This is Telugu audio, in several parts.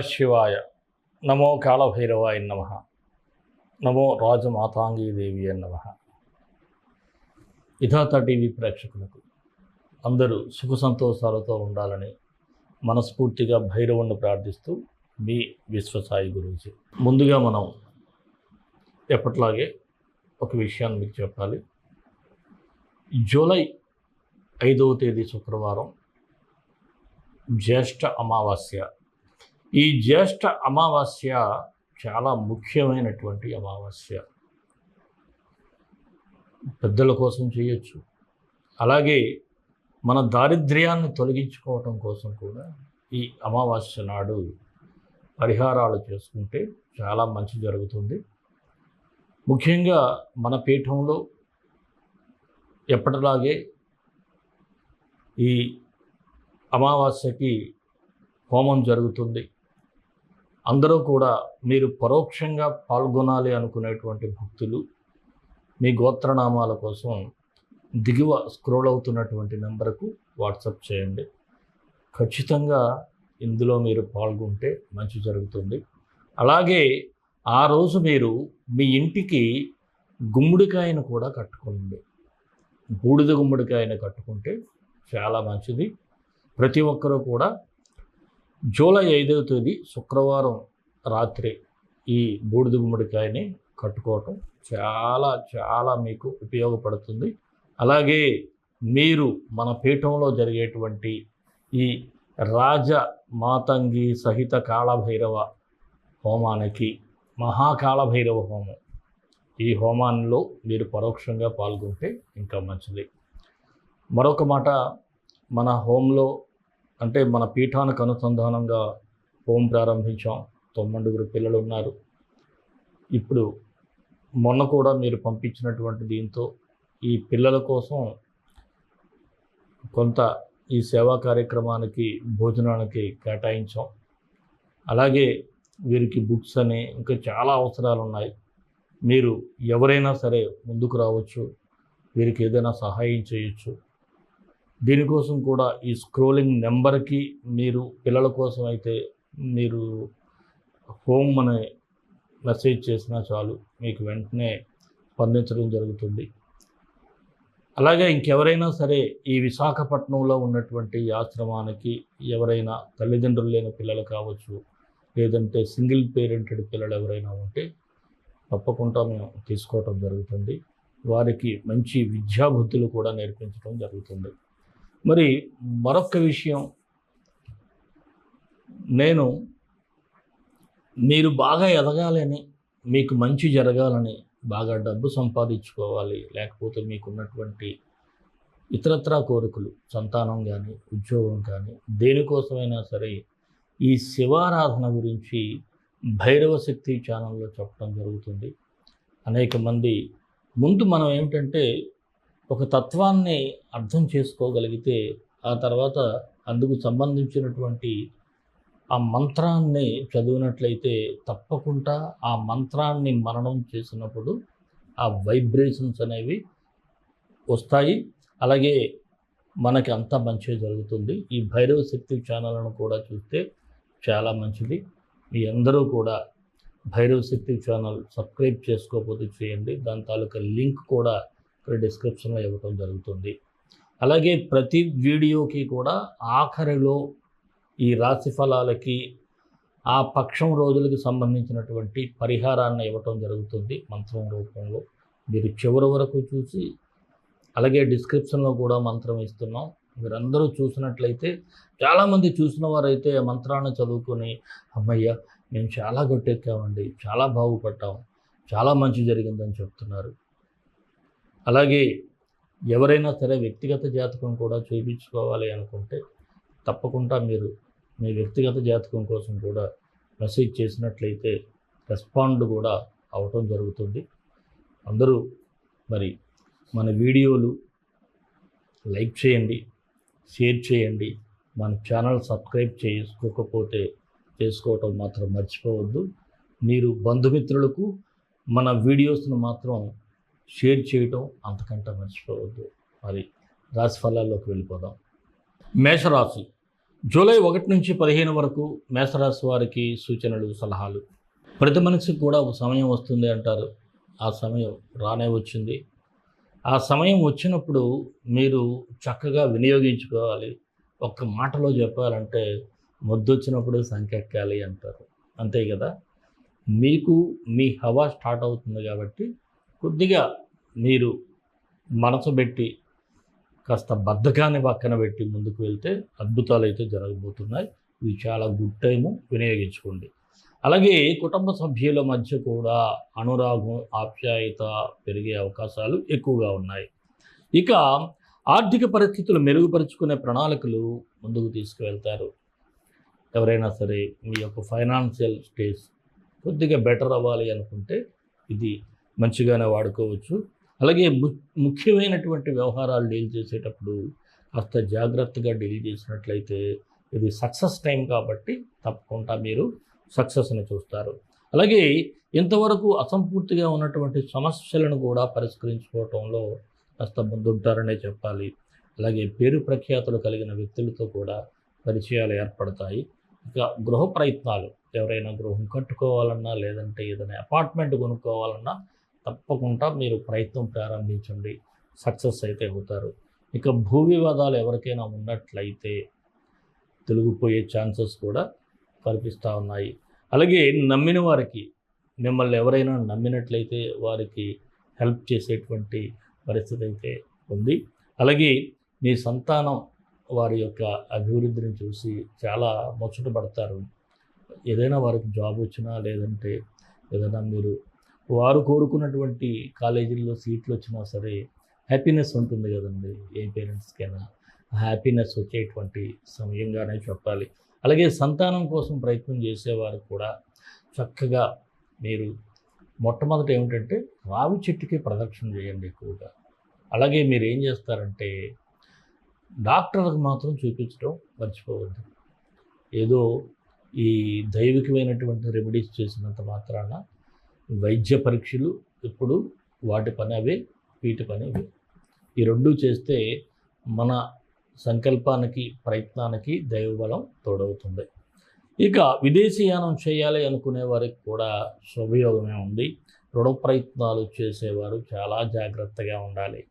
శివాయ. నమో కాళభైరవాయ నమ. నమో రాజమాతాంగీదేవి నమ. ఇథాత టీవీ ప్రేక్షకులకు అందరూ సుఖ సంతోషాలతో ఉండాలని మనస్ఫూర్తిగా భైరవుణ్ణి ప్రార్థిస్తూ మీ విశ్వసాయి గురించి ముందుగా మనం ఎప్పట్లాగే ఒక విషయాన్ని మీకు చెప్పాలి. జూలై ఐదవ తేదీ శుక్రవారం జ్యేష్ఠ అమావాస్య ఈ జ్యేష్ఠ అమావాస్య చాలా ముఖ్యమైనటువంటి అమావాస్య. పెద్దల కోసం చేయొచ్చు. అలాగే మన దారిద్ర్యాన్ని తొలగించుకోవటం కోసం కూడా ఈ అమావాస్య నాడు పరిహారాలు చేసుకుంటే చాలా మంచి జరుగుతుంది. ముఖ్యంగా మన పీఠంలో ఎప్పటిలాగే ఈ అమావాస్యకి హోమం జరుగుతుంది. అందరూ కూడా మీరు పరోక్షంగా పాల్గొనాలి అనుకునేటువంటి భక్తులు మీ గోత్రనామాల కోసం దిగువ స్క్రోల్ అవుతున్నటువంటి నెంబర్కు వాట్సప్ చేయండి. ఖచ్చితంగా ఇందులో మీరు పాల్గొంటే మంచి జరుగుతుంది. అలాగే ఆ రోజు మీరు మీ ఇంటికి గుమ్మడికాయను కూడా కట్టుకోండి. బూడిద గుమ్మడికాయను కట్టుకుంటే చాలా మంచిది. ప్రతి ఒక్కరూ కూడా జూలై ఐదవ తేదీ శుక్రవారం రాత్రి ఈ బూడిద గుమ్మడికాయని కట్టుకోవటం చాలా చాలా మీకు ఉపయోగపడుతుంది. అలాగే మీరు మన పీఠంలో జరిగేటువంటి ఈ రాజ మాతంగి సహిత కాళభైరవ హోమానికి మహాకాళభైరవ హోమం. ఈ హోమాల్లో మీరు పరోక్షంగా పాల్గొంటే ఇంకా మంచిది. మరొక మాట మన హోంలో అంటే మన పీఠానికి అనుసంధానంగా హోం ప్రారంభించాం. తొమ్మిదిగురు పిల్లలు ఉన్నారు. ఇప్పుడు మొన్న కూడా మీరు పంపించినటువంటి దీంతో ఈ పిల్లల కోసం కొంత ఈ సేవా కార్యక్రమానికి భోజనానికి కేటాయించాం. అలాగే వీరికి బుక్స్ అని ఇంకా చాలా అవసరాలు ఉన్నాయి. మీరు ఎవరైనా సరే ముందుకు రావచ్చు. వీరికి ఏదైనా సహాయం చేయొచ్చు. దీనికోసం కూడా ఈ స్క్రోలింగ్ నెంబర్కి మీరు పిల్లల కోసం అయితే మీరు హోమ్ అనే మెసేజ్ చేసినా చాలు మీకు వెంటనే స్పందించడం జరుగుతుంది. అలాగే ఇంకెవరైనా సరే ఈ విశాఖపట్నంలో ఉన్నటువంటి ఆశ్రమానికి ఎవరైనా తల్లిదండ్రులు లేని పిల్లలు కావచ్చు లేదంటే సింగిల్ పేరెంటెడ్ పిల్లలు ఎవరైనా ఉంటే తప్పకుండా మేము తీసుకోవటం జరుగుతుంది. వారికి మంచి విద్యాబుద్ధులు కూడా నేర్పించడం జరుగుతుంది. మరి మరొక విషయం. నేను మీరు బాగా ఎదగాలని మీకు మంచి జరగాలని బాగా డబ్బు సంపాదించుకోవాలి లేకపోతే మీకున్నటువంటి ఇతరత్రా కోరికలు సంతానం కానీ ఉద్యోగం కానీ దేనికోసమైనా సరే ఈ శివారాధన గురించి భైరవ శక్తి ఛానల్లో చెప్పడం జరుగుతుంది. అనేక మంది ముందు మనం ఏమిటంటే ఒక తత్వాన్ని అర్థం చేసుకోగలిగితే ఆ తర్వాత అందుకు సంబంధించినటువంటి ఆ మంత్రాన్ని చదివినట్లయితే తప్పకుండా ఆ మంత్రాన్ని మరణం చేసినప్పుడు ఆ వైబ్రేషన్స్ అనేవి వస్తాయి. అలాగే మనకి అంతా మంచిగా జరుగుతుంది. ఈ భైరవ శక్తి ఛానల్ను కూడా చూస్తే చాలా మంచిది. మీ అందరూ కూడా భైరవ శక్తి ఛానల్ సబ్స్క్రైబ్ చేసుకోకపోతే చేయండి. దాని తాలూకా లింక్ కూడా ఇక్కడ డిస్క్రిప్షన్లో ఇవ్వటం జరుగుతుంది. అలాగే ప్రతి వీడియోకి కూడా ఆఖరిలో ఈ రాశి ఫలాలకి ఆ పక్షం రోజులకి సంబంధించినటువంటి పరిహారాన్ని ఇవ్వటం జరుగుతుంది మంత్రం రూపంలో. మీరు చివరి వరకు చూసి అలాగే డిస్క్రిప్షన్లో కూడా మంత్రం ఇస్తున్నాం. మీరందరూ చూసినట్లయితే చాలామంది చూసిన వారైతే మంత్రాన్ని చదువుకొని అమ్మయ్య మేము చాలా గట్టెక్కామండి చాలా బాగుపడ్డాం చాలా మంచి జరిగిందని చెప్తున్నారు. అలాగే ఎవరైనా సరే వ్యక్తిగత జాతకం కూడా చూపించుకోవాలి అనుకుంటే తప్పకుండా మీరు మీ వ్యక్తిగత జాతకం కోసం కూడా మెసేజ్ చేసినట్లయితే రెస్పాండ్ కూడా అవటం జరుగుతుంది. అందరూ మరి మన వీడియోలు లైక్ చేయండి షేర్ చేయండి. మన ఛానల్ సబ్స్క్రైబ్ చేసుకోకపోతే చేసుకోవటం మాత్రం మర్చిపోవద్దు. మీరు బంధుమిత్రులకు మన వీడియోస్ను మాత్రం షేర్ చేయటం అంతకంటే మర్చిపోవద్దు మరి రాశి ఫలాల్లోకి వెళ్ళిపోదాం. మేషరాశి. జూలై ఒకటి నుంచి పదిహేను వరకు మేషరాశి వారికి సూచనలు సలహాలు. ప్రతి మనిషికి కూడా ఒక సమయం వస్తుంది అంటారు. ఆ సమయం రానే వచ్చింది. ఆ సమయం వచ్చినప్పుడు మీరు చక్కగా వినియోగించుకోవాలి. ఒక్క మాటలో చెప్పాలంటే మొద్దొచ్చినప్పుడు సంకెక్కాలి అంటారు. అంతే కదా? మీకు మీ హవా స్టార్ట్ అవుతుంది కాబట్టి కొద్దిగా మీరు మనసు పెట్టి కాస్త బద్ధకాన్ని పక్కన పెట్టి ముందుకు వెళ్తే అద్భుతాలు అయితే జరగబోతున్నాయి. ఇది చాలా గుడ్ టైము వినియోగించుకోండి. అలాగే కుటుంబ సభ్యుల మధ్య కూడా అనురాగం ఆప్యాయత పెరిగే అవకాశాలు ఎక్కువగా ఉన్నాయి. ఇక ఆర్థిక పరిస్థితులు మెరుగుపరుచుకునే ప్రణాళికలు ముందుకు తీసుకువెళ్తారు. ఎవరైనా సరే మీ యొక్క ఫైనాన్షియల్ స్టేజ్ కొద్దిగా బెటర్ అవ్వాలి అనుకుంటే ఇది మంచిగానే వాడుకోవచ్చు. అలాగే ము ముఖ్యమైనటువంటి వ్యవహారాలు డీల్ చేసేటప్పుడు కాస్త జాగ్రత్తగా డీల్ చేసినట్లయితే ఇది సక్సెస్ టైం కాబట్టి తప్పకుండా మీరు సక్సెస్ని చూస్తారు. అలాగే ఇంతవరకు అసంపూర్తిగా ఉన్నటువంటి సమస్యలను కూడా పరిష్కరించుకోవటంలో కాస్త ముందుంటారనే చెప్పాలి. అలాగే పేరు ప్రఖ్యాతులు కలిగిన వ్యక్తులతో కూడా పరిచయాలు ఏర్పడతాయి. ఇక గృహ ప్రయత్నాలు ఎవరైనా గృహం కట్టుకోవాలన్నా లేదంటే ఏదైనా అపార్ట్మెంట్ కొనుక్కోవాలన్నా తప్పకుండా మీరు ప్రయత్నం ప్రారంభించండి. సక్సెస్ అయితే అవుతారు. ఇక భూ వివాదాలు ఎవరికైనా ఉన్నట్లయితే తొలగిపోయే ఛాన్సెస్ కూడా కల్పిస్తూ ఉన్నాయి. అలాగే నమ్మిన వారికి మిమ్మల్ని ఎవరైనా నమ్మినట్లయితే వారికి హెల్ప్ చేసేటువంటి పరిస్థితి అయితే ఉంది. అలాగే మీ సంతానం వారి యొక్క అభివృద్ధిని చూసి చాలా ముచ్చట పడతారు ఏదైనా వారికి జాబ్ వచ్చినా లేదంటే ఏదైనా మీరు వారు కోరుకున్నటువంటి కాలేజీల్లో సీట్లు వచ్చినా సరే హ్యాపీనెస్ ఉంటుంది కదండి. ఏ పేరెంట్స్కైనా హ్యాపీనెస్ వచ్చేటువంటి సమయంగానే చెప్పాలి. అలాగే సంతానం కోసం ప్రయత్నం చేసేవారు కూడా చక్కగా మీరు మొట్టమొదట ఏమిటంటే రావి చెట్టుకి ప్రదక్షిణ చేయండి ఎక్కువగా. అలాగే మీరు ఏం చేస్తారంటే డాక్టర్లకు మాత్రం చూపించడం మర్చిపోవద్దు. ఏదో ఈ దైవికమైనటువంటి రెమెడీస్ చేసినంత మాత్రాన వైద్య పరీక్షలు ఇప్పుడు వాటి పని అవే వీటి పని అవే. ఈ రెండు చేస్తే మన సంకల్పానికి ప్రయత్నానికి దైవబలం తోడవుతుంది. ఇక విదేశీయానం చేయాలి అనుకునే వారికి కూడా శుభయోగమే ఉంది. రుణ ప్రయత్నాలు చేసేవారు చాలా జాగ్రత్తగా ఉండాలి.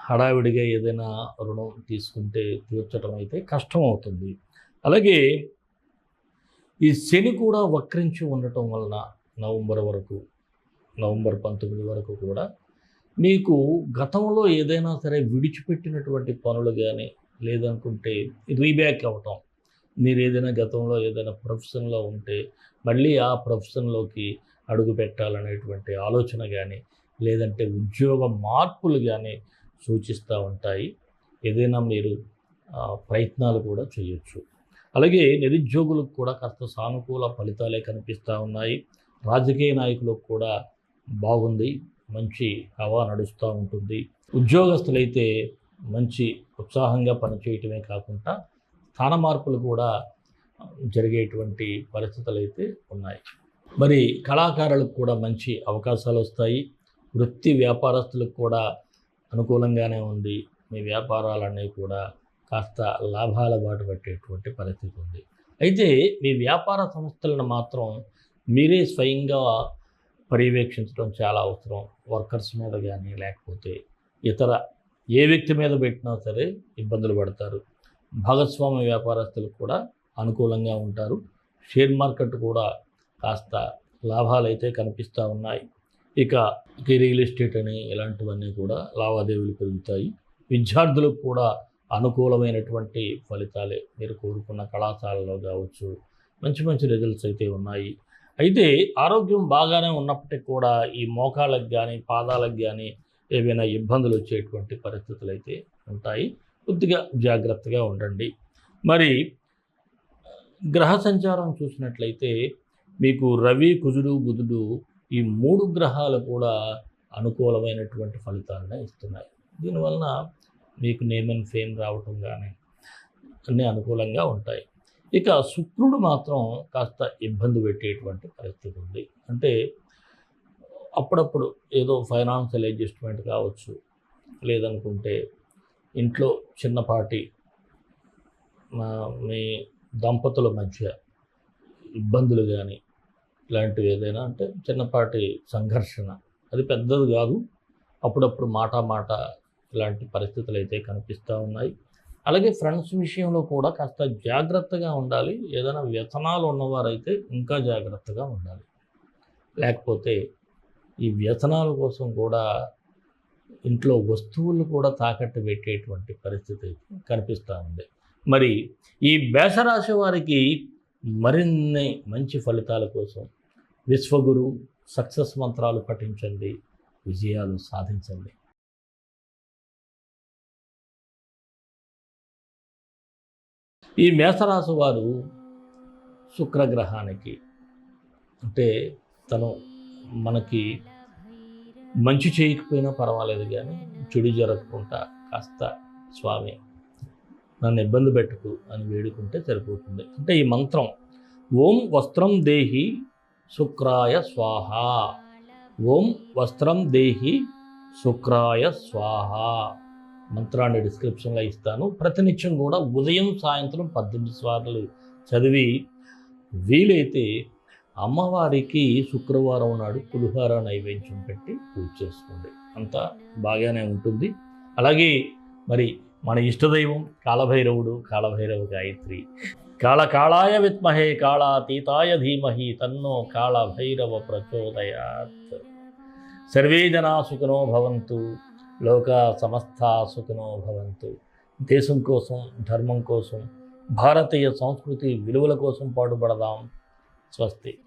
హడావిడిగా ఏదైనా రుణం తీసుకుంటే తీర్చడం అయితే కష్టం అవుతుంది. అలాగే ఈ శని కూడా వక్రించి ఉండటం వలన నవంబర్ వరకు నవంబర్ పంతొమ్మిది వరకు కూడా మీకు గతంలో ఏదైనా సరే విడిచిపెట్టినటువంటి పనులు కానీ లేదనుకుంటే రీబ్యాక్ అవ్వటం మీరు ఏదైనా గతంలో ఏదైనా ప్రొఫెషన్లో ఉంటే మళ్ళీ ఆ ప్రొఫెషన్లోకి అడుగు పెట్టాలనేటువంటి ఆలోచన కానీ లేదంటే ఉద్యోగ మార్పులు కానీ సూచిస్తూ ఉంటాయి. ఏదైనా మీరు ప్రయత్నాలు కూడా చేయొచ్చు. అలాగే నిరుద్యోగులకు కూడా కాస్త సానుకూల ఫలితాలే కనిపిస్తూ ఉన్నాయి. రాజకీయ నాయకులకు కూడా బాగుంది. మంచి హవా నడుస్తూ ఉంటుంది. ఉద్యోగస్తులైతే మంచి ఉత్సాహంగా పనిచేయటమే కాకుండా స్థాన మార్పులు కూడా జరిగేటువంటి పరిస్థితులు అయితే ఉన్నాయి. మరి కళాకారులకు కూడా మంచి అవకాశాలు వస్తాయి. వృత్తి వ్యాపారస్తులకు కూడా అనుకూలంగానే ఉంది. మీ వ్యాపారాలన్నీ కూడా కాస్త లాభాల బాటు పట్టేటువంటి పరిస్థితి ఉంది. అయితే మీ వ్యాపార సంస్థలను మాత్రం మీరే స్వయంగా పర్యవేక్షించడం చాలా అవసరం. వర్కర్స్ మీద కానీ లేకపోతే ఇతర ఏ వ్యక్తి మీద పెట్టినా సరే ఇబ్బందులు పడతారు. భాగస్వామ్య వ్యాపారస్తులకు కూడా అనుకూలంగా ఉంటారు. షేర్ మార్కెట్ కూడా కాస్త లాభాలు అయితే కనిపిస్తూ ఉన్నాయి. ఇక ఇక రియల్ ఎస్టేట్ అని ఇలాంటివన్నీ కూడా లావాదేవీలు పెరుగుతాయి. విద్యార్థులకు కూడా అనుకూలమైనటువంటి ఫలితాలే మీరు కోరుకున్న కళాశాలలో కావచ్చు మంచి మంచి రిజల్ట్స్ అయితే ఉన్నాయి. అయితే ఆరోగ్యం బాగానే ఉన్నప్పటికీ కూడా ఈ మోకాలకు కానీ పాదాలకు కానీ ఏవైనా ఇబ్బందులు వచ్చేటువంటి పరిస్థితులు అయితే ఉంటాయి. కొద్దిగా జాగ్రత్తగా ఉండండి. మరి గ్రహ సంచారం చూసినట్లయితే మీకు రవి కుజుడు బుధుడు ఈ మూడు గ్రహాలు కూడా అనుకూలమైనటువంటి ఫలితాలను ఇస్తున్నాయి. దీనివలన మీకు నేమ్ అండ్ ఫేమ్ రావటం కానీ అన్నీ అనుకూలంగా ఉంటాయి. ఇక శుక్రుడు మాత్రం కాస్త ఇబ్బంది పెట్టేటువంటి పరిస్థితి ఉంది. అంటే అప్పుడప్పుడు ఏదో ఫైనాన్షియల్ అడ్జస్ట్మెంట్ కావచ్చు లేదనుకుంటే ఇంట్లో చిన్నపాటి మీ దంపతుల మధ్య ఇబ్బందులు కానీ ఇలాంటివి ఏదైనా అంటే చిన్నపాటి సంఘర్షణ. అది పెద్దది కాదు. అప్పుడప్పుడు మాట మాట ఇలాంటి పరిస్థితులు అయితే కనిపిస్తూ ఉన్నాయి. అలాగే ఫ్రెండ్స్ విషయంలో కూడా కాస్త జాగ్రత్తగా ఉండాలి. ఏదైనా వ్యసనాలు ఉన్నవారైతే ఇంకా జాగ్రత్తగా ఉండాలి. లేకపోతే ఈ వ్యసనాల కోసం కూడా ఇంట్లో వస్తువులు కూడా తాకట్టు పెట్టేటువంటి పరిస్థితి అయితే కనిపిస్తూ ఉంది. మరి ఈ మేషరాశి వారికి మరిన్ని మంచి ఫలితాల కోసం విశ్వగురు సక్సెస్ మంత్రాలు పఠించండి. విజయాలు సాధించండి. ఈ మేషరాశి వారు శుక్రగ్రహానికి అంటే తను మనకి మంచి చేయకపోయినా పర్వాలేదు కానీ చెడు జరగకుండా కాస్త స్వామి నన్ను ఇబ్బంది పెట్టుకు అని వేడుకుంటే సరిపోతుంది. అంటే ఈ మంత్రం ఓం వస్త్రం దేహి శుక్రాయ స్వాహ. ఓం వస్త్రం దేహి శుక్రాయ స్వాహ. మంత్రాన్ని డిస్క్రిప్షన్లో ఇస్తాను. ప్రతినిత్యం కూడా ఉదయం సాయంత్రం పద్దెనిమిది సార్లు చదివి వీలైతే అమ్మవారికి శుక్రవారం నాడు పులిహార నైవేద్యం పెట్టి పూజ చేసుకోండి. అంతా బాగానే ఉంటుంది. అలాగే మరి మన ఇష్టదైవం కాళభైరవుడు కాళభైరవ గాయత్రి కాళకాళాయ విత్మహే కాళాతీతాయ ధీమహి తన్నో కాళభైరవ ప్రచోదయాత్. సర్వే జనా సుఖనో భవంతు. లోక సమస్త సుఖినో భవంతు. దేశం కోసం ధర్మం కోసం భారతీయ సంస్కృతి విలువల కోసం పాటుపడదాం. స్వస్తి.